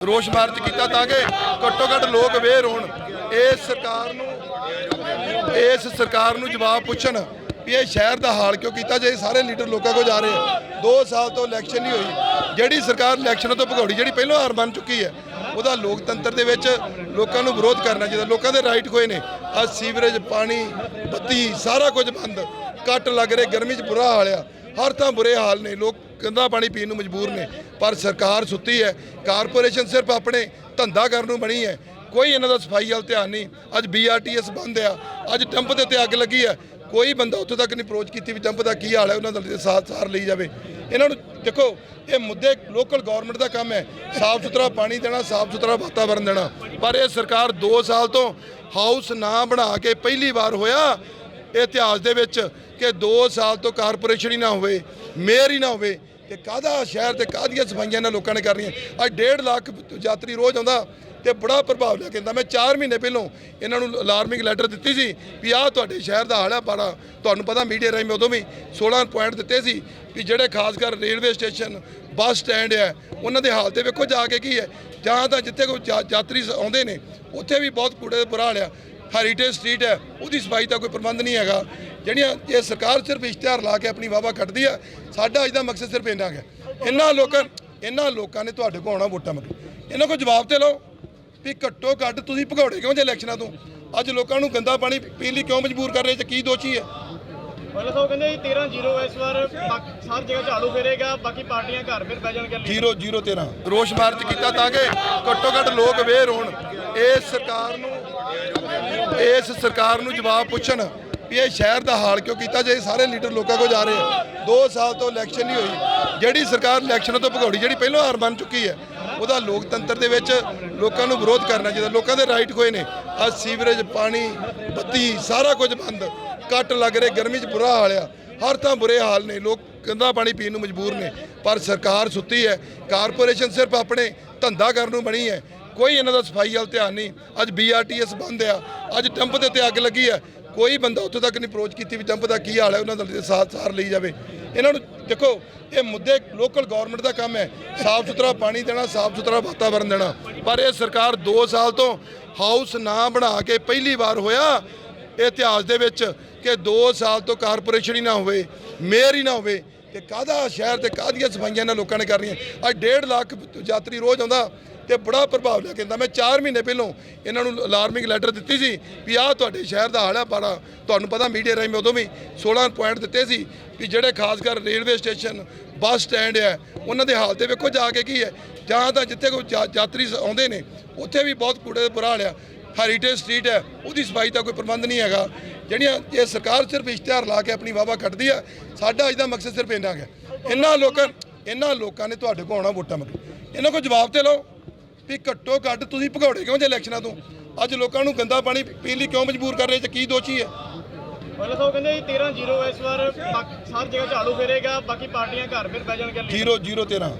ਰੋਸ਼ March ਕੀਤਾ ਤਾਂ ਕਿ ਘੱਟੋ ਘੱਟ ਲੋਕ ਅਵੇਅਰ ਹੋਣ। ਇਸ ਸਰਕਾਰ ਨੂੰ, ਇਸ ਸਰਕਾਰ ਨੂੰ ਜਵਾਬ ਪੁੱਛਣ ਵੀ ਇਹ ਸ਼ਹਿਰ ਦਾ ਹਾਲ ਕਿਉਂ ਕੀਤਾ ਜੇ ਸਾਰੇ ਲੀਡਰ ਲੋਕਾਂ ਕੋਲ ਜਾ ਰਹੇ ਆ। 2 ਸਾਲ ਤੋਂ ਇਲੈਕਸ਼ਨ ਨਹੀਂ ਹੋਈ। ਜਿਹੜੀ ਸਰਕਾਰ ਇਲੈਕਸ਼ਨਾਂ ਤੋਂ ਭਗੌੜੀ, ਜਿਹੜੀ ਪਹਿਲਾਂ ਹਾਰ ਬਣ ਚੁੱਕੀ ਹੈ, ਉਹਦਾ ਲੋਕਤੰਤਰ ਦੇ ਵਿੱਚ ਲੋਕਾਂ ਨੂੰ ਵਿਰੋਧ ਕਰਨਾ ਚਾਹੀਦਾ। ਲੋਕਾਂ ਦੇ ਰਾਈਟ ਹੋਏ ਨੇ। ਅੱਜ ਸੀਵਰੇਜ, ਪਾਣੀ, ਬੱਤੀ, ਸਾਰਾ ਕੁਝ ਬੰਦ। ਕੱਟ ਲੱਗ ਰਹੇ, ਗਰਮੀ 'ਚ ਬੁਰਾ ਹਾਲ ਆ। ਹਰ ਤਾਂ ਬੁਰੇ ਹਾਲ ਨੇ, ਲੋਕ ਗੰਦਾ ਪਾਣੀ ਪੀਣ ਨੂੰ ਮਜਬੂਰ ਨੇ, ਪਰ ਸਰਕਾਰ ਸੁੱਤੀ ਹੈ, ਕਾਰਪੋਰੇਸ਼ਨ ਸਿਰਫ ਆਪਣੇ ਧੰਦਾ ਕਰਨ ਨੂੰ ਬਣੀ ਹੈ, ਕੋਈ ਇਹਨਾਂ ਦਾ ਸਫ਼ਾਈ ਵੱਲ ਧਿਆਨ ਨਹੀਂ, ਅੱਜ ਬੀਆਰਟੀਐਸ ਬੰਦ ਆ, ਅੱਜ ਟੰਪ ਦੇ ਉੱਤੇ ਅੱਗ ਲੱਗੀ ਹੈ, ਕੋਈ ਬੰਦਾ ਉੱਥੇ ਤੱਕ ਨਹੀਂ ਅਪਰੋਚ ਕੀਤੀ ਵੀ ਟੰਪ ਦਾ ਕੀ ਹਾਲ ਹੈ, ਉਹਨਾਂ ਦਾ ਸਾਥ ਸਾਰ ਲਈ ਜਾਵੇ। ਇਹਨਾਂ ਨੂੰ ਦੇਖੋ, ਇਹ ਮੁੱਦੇ ਲੋਕਲ ਗਵਰਨਮੈਂਟ ਦਾ ਕੰਮ ਹੈ, ਸਾਫ਼ ਸੁਥਰਾ ਪਾਣੀ ਦੇਣਾ, ਸਾਫ਼ ਸੁਥਰਾ ਵਾਤਾਵਰਣ ਦੇਣਾ, ਪਰ ਇਹ ਸਰਕਾਰ 2 ਸਾਲ ਤੋਂ ਹਾਊਸ ਨਾ ਬਣਾ ਕੇ ਪਹਿਲੀ ਵਾਰ ਹੋਇਆ ਇਹ ਇਤਿਹਾਸ ਦੇ ਵਿੱਚ ਕਿ 2 ਸਾਲ ਤੋਂ ਕਾਰਪੋਰੇਸ਼ਨ ਹੀ ਨਾ ਹੋਵੇ, ਮੇਅਰ ਹੀ ਨਾ ਹੋਵੇ, ਤੇ ਕਾਹਦਾ ਸ਼ਹਿਰ ਤੇ ਕਾਹਦੀਆਂ ਸਫਾਈਆਂ ਇਹਨਾਂ ਲੋਕਾਂ ਨੇ ਕਰਨੀਆਂ? ਅੱਜ 1.5 ਲੱਖ ਯਾਤਰੀ ਰੋਜ਼ ਆਉਂਦਾ ਤੇ ਬੜਾ ਪ੍ਰਭਾਵ ਲਿਆ ਕਹਿੰਦਾ ਮੈਂ 4 ਮਹੀਨੇ ਪਹਿਲੋਂ ਇਹਨਾਂ ਨੂੰ ਅਲਾਰਮਿੰਗ ਲੈਟਰ ਦਿੱਤੀ ਸੀ ਵੀ ਆਹ ਤੁਹਾਡੇ ਸ਼ਹਿਰ ਦਾ ਹਾਲ ਪਾੜਾ ਤੁਹਾਨੂੰ ਪਤਾ ਮੀਡੀਆ ਰਾਹੀਂ ਮੈਂ ਉਦੋਂ ਵੀ 16 ਪੁਆਇੰਟ ਦਿੱਤੇ ਸੀ ਵੀ ਜਿਹੜੇ ਖਾਸ ਕਰ ਰੇਲਵੇ ਸਟੇਸ਼ਨ, ਬੱਸ ਸਟੈਂਡ ਹੈ ਉਹਨਾਂ ਦੇ ਹਾਲ ਤੇ ਵੇਖੋ ਜਾ ਕੇ ਕੀ ਹੈ। ਜਾਂ ਤਾਂ ਜਿੱਥੇ ਕੋਈ ਯਾ- ਯਾਤਰੀ ਆਉਂਦੇ ਨੇ, ਉੱਥੇ ਵੀ ਬਹੁਤ ਕੂੜੇ ਦਾ ਬੁਰਾ ਹਾਲ ਆ। ਹੈਰੀਟੇਜ ਸਟਰੀਟ ਹੈ ਉਹਦੀ ਸਫ਼ਾਈ ਦਾ ਕੋਈ ਪ੍ਰਬੰਧ ਨਹੀਂ ਹੈਗਾ। ਜਿਹੜੀਆਂ ਇਹ ਸਰਕਾਰ ਸਿਰਫ ਇਸ਼ਤਿਹਾਰ ਲਾ ਕੇ ਆਪਣੀ ਵਾਵਾ ਕੱਟਦੀ ਆ ਸਾਡਾ ਅੱਜ ਦਾ ਮਕਸਦ ਸਿਰਫ ਇੰਨਾ ਹੈ। ਇਹਨਾਂ ਲੋਕਾਂ ਇਹਨਾਂ ਲੋਕਾਂ ਨੇ ਤੁਹਾਡੇ ਕੋਲ ਆਉਣਾ ਵੋਟਾਂ ਮੰਗ ਇਹਨਾਂ ਕੋਲ ਜਵਾਬ ਤੇ ਲਓ ਵੀ ਘੱਟੋ ਘੱਟ ਤੁਸੀਂ ਭਗੌੜੇ ਕਿਉਂ ਜੇ ਇਲੈਕਸ਼ਨਾਂ ਤੋਂ? ਅੱਜ ਲੋਕਾਂ ਨੂੰ ਗੰਦਾ ਪਾਣੀ ਪੀਣ ਲਈ ਕਿਉਂ ਮਜਬੂਰ ਕਰ ਰਹੇ ਤੇ ਕੀ ਦੋਸ਼ੀ ਹੈ? ਤਾਂ ਉਹ ਕਹਿੰਦੇ 13 0 ਇਸ ਵਾਰ ਸਾਰੀ ਜਗ੍ਹਾ ਝਾੜੂ ਫੇਰੇਗਾ ਬਾਕੀ ਪਾਰਟੀਆਂ ਘਰ ਫਿਰ ਬਹਿ ਜਾਣਗੇ 0 0 13 ਰੋਸ਼ ਮਾਰਚ ਕੀਤਾ ਤਾਂ ਕਿ ਘੱਟੋ ਘੱਟ ਲੋਕ ਅਵੇਅਰ ਹੋਣ। ਇਸ ਸਰਕਾਰ ਨੂੰ ਇਸ ਸਰਕਾਰ ਨੂੰ ਜਵਾਬ ਪੁੱਛਣ ਵੀ ਇਹ ਸ਼ਹਿਰ ਦਾ ਹਾਲ ਕਿਉਂ ਕੀਤਾ ਜੇ ਸਾਰੇ ਲੀਡਰ ਲੋਕਾਂ ਕੋਲ ਜਾ ਰਹੇ ਆ? 2 ਸਾਲ ਤੋਂ ਇਲੈਕਸ਼ਨ ਨਹੀਂ ਹੋਈ। ਜਿਹੜੀ ਸਰਕਾਰ ਇਲੈਕਸ਼ਨਾਂ ਤੋਂ ਭਗੌੜੀ, ਜਿਹੜੀ ਪਹਿਲਾਂ ਹਾਰ ਬਣ ਚੁੱਕੀ ਹੈ, ਉਹਦਾ ਲੋਕਤੰਤਰ ਦੇ ਵਿੱਚ ਲੋਕਾਂ ਨੂੰ ਵਿਰੋਧ ਕਰਨਾ ਚਾਹੀਦਾ। ਲੋਕਾਂ ਦੇ ਰਾਈਟ ਖੋਏ ਨੇ। ਆ ਸੀਵਰੇਜ, ਪਾਣੀ, ਬੱਤੀ, ਸਾਰਾ ਕੁਝ ਬੰਦ। ਕੱਟ ਲੱਗ ਰਹੇ, ਗਰਮੀ 'ਚ ਬੁਰਾ ਹਾਲ ਆ। ਹਰ ਤਾਂ ਬੁਰੇ ਹਾਲ ਨੇ। ਲੋਕ ਗੰਦਾ ਪਾਣੀ ਪੀਣ ਨੂੰ ਮਜਬੂਰ ਨੇ। ਪਰ ਸਰਕਾਰ ਸੁੱਤੀ ਹੈ। ਕਾਰਪੋਰੇਸ਼ਨ ਸਿਰਫ ਆਪਣੇ ਧੰਦਾ ਕਰਨ ਨੂੰ ਬਣੀ ਹੈ। ਕੋਈ ਇਹਨਾਂ ਦਾ ਸਫ਼ਾਈ ਵੱਲ ਧਿਆਨ ਨਹੀਂ। ਅੱਜ ਬੀਆਰਟੀਐਸ ਬੰਦ ਆ। ਅੱਜ ਟੰਪ ਦੇ ਉੱਤੇ ਅੱਗ ਲੱਗੀ ਹੈ ਕੋਈ ਬੰਦਾ ਉੱਥੇ ਤੱਕ ਨਹੀਂ ਅਪਰੋਚ ਕੀਤੀ ਵੀ ਟੰਪ ਦਾ ਕੀ ਹਾਲ ਹੈ, ਉਹਨਾਂ ਦਾ ਸਾਥ ਸਾਰ ਲਈ ਜਾਵੇ। ਇਹਨਾਂ ਨੂੰ ਦੇਖੋ, ਇਹ ਮੁੱਦੇ ਲੋਕਲ ਗਵਰਨਮੈਂਟ ਦਾ ਕੰਮ ਹੈ। ਸਾਫ਼ ਸੁਥਰਾ ਪਾਣੀ ਦੇਣਾ, ਸਾਫ਼ ਸੁਥਰਾ ਵਾਤਾਵਰਨ ਦੇਣਾ। ਪਰ ਇਹ ਸਰਕਾਰ 2 ਸਾਲ ਤੋਂ ਹਾਊਸ ਨਾ ਬਣਾ ਕੇ ਪਹਿਲੀ ਵਾਰ ਹੋਇਆ ਇਹ ਇਤਿਹਾਸ ਦੇ ਵਿੱਚ ਕਿ 2 ਸਾਲ ਤੋਂ ਕਾਰਪੋਰੇਸ਼ਨ ਹੀ ਨਾ ਹੋਵੇ ਮੇਅਰ ਹੀ ਨਾ ਹੋਵੇ ਤੇ ਕਾਹਦਾ ਸ਼ਹਿਰ ਤੇ ਕਾਹਦੀਆਂ ਸਫਾਈਆਂ ਇਹਨਾਂ ਲੋਕਾਂ ਨੇ ਕਰਨੀਆਂ। ਅੱਜ 1.5 ਲੱਖ ਯਾਤਰੀ ਰੋਜ਼ ਆਉਂਦਾ। ਤੇ ਬੜਾ ਪ੍ਰਭਾਵ ਲਿਆ ਕਹਿੰਦਾ ਮੈਂ 4 ਮਹੀਨੇ ਪਹਿਲੋਂ ਇਹਨਾਂ ਨੂੰ ਅਲਾਰਮਿੰਗ ਲੈਟਰ ਦਿੱਤੀ ਸੀ ਵੀ ਆਹ ਤੁਹਾਡੇ ਸ਼ਹਿਰ ਦਾ ਹਾਲ ਹੈ ਬੜਾ ਤੁਹਾਨੂੰ ਪਤਾ ਮੀਡੀਆ ਰਾਹੀਂ ਮੈਂ ਉਦੋਂ ਵੀ 16 ਪੁਆਇੰਟ ਦਿੱਤੇ ਸੀ ਵੀ ਜਿਹੜੇ ਖਾਸ ਕਰ ਰੇਲਵੇ ਸਟੇਸ਼ਨ ਬੱਸ ਸਟੈਂਡ ਹੈ ਉਹਨਾਂ ਦੇ ਹਾਲ ਤੇ ਵੇਖੋ ਜਾ ਕੇ ਕੀ ਹੈ। ਜਾਂ ਤਾਂ ਜਿੱਥੇ ਕੋਈ ਯਾ- ਯਾਤਰੀ ਆਉਂਦੇ ਨੇ, ਉੱਥੇ ਵੀ ਬਹੁਤ ਕੂੜੇ ਦਾ ਬੁਰਾ ਹਾਲ ਆ ਹੈਰੀਟੇਜ ਸਟਰੀਟ ਹੈ ਉਹਦੀ ਸਫ਼ਾਈ ਦਾ ਕੋਈ ਪ੍ਰਬੰਧ ਨਹੀਂ ਹੈਗਾ। ਜਿਹੜੀਆਂ ਇਹ ਸਰਕਾਰ ਸਿਰਫ ਇਸ਼ਤਿਹਾਰ ਲਾ ਕੇ ਆਪਣੀ ਵਾਵਾ ਕੱਢਦੀ ਆ, ਸਾਡਾ ਅੱਜ ਦਾ ਮਕਸਦ ਸਿਰਫ ਇੰਨਾ ਹੈ। ਇਹਨਾਂ ਲੋਕਾਂ ਇਹਨਾਂ ਲੋਕਾਂ ਨੇ ਤੁਹਾਡੇ ਕੋਲ ਆਉਣਾ ਵੋਟਾਂ ਮੰਗ ਇਹਨਾਂ ਕੋਲ ਜਵਾਬ ਤੇ ਲਓ। ਵੀ ਘੱਟੋ ਘੱਟ ਤੁਸੀਂ ਭਗੌੜੇ ਕਿਉਂ ਜੇ ਇਲੈਕਸ਼ਨਾਂ ਤੋਂ? ਅੱਜ ਲੋਕਾਂ ਨੂੰ ਗੰਦਾ ਪਾਣੀ ਪੀਣ ਲਈ ਕਿਉਂ ਮਜਬੂਰ ਕਰ ਰਹੇ ਤੇ ਕੀ ਦੋਸ਼ੀ ਹੈ? ਪਹਿਲਾਂ ਤਾਂ ਕਹਿੰਦੇ 13 0 ਇਸ ਵਾਰ ਸਾਰੀ ਜਗ੍ਹਾ ਝਾੜੂ ਫੇਰੇਗਾ ਬਾਕੀ ਪਾਰਟੀਆਂ ਘਰ ਫਿਰ ਬਹਿ ਜਾਣਗੇ 0 0 13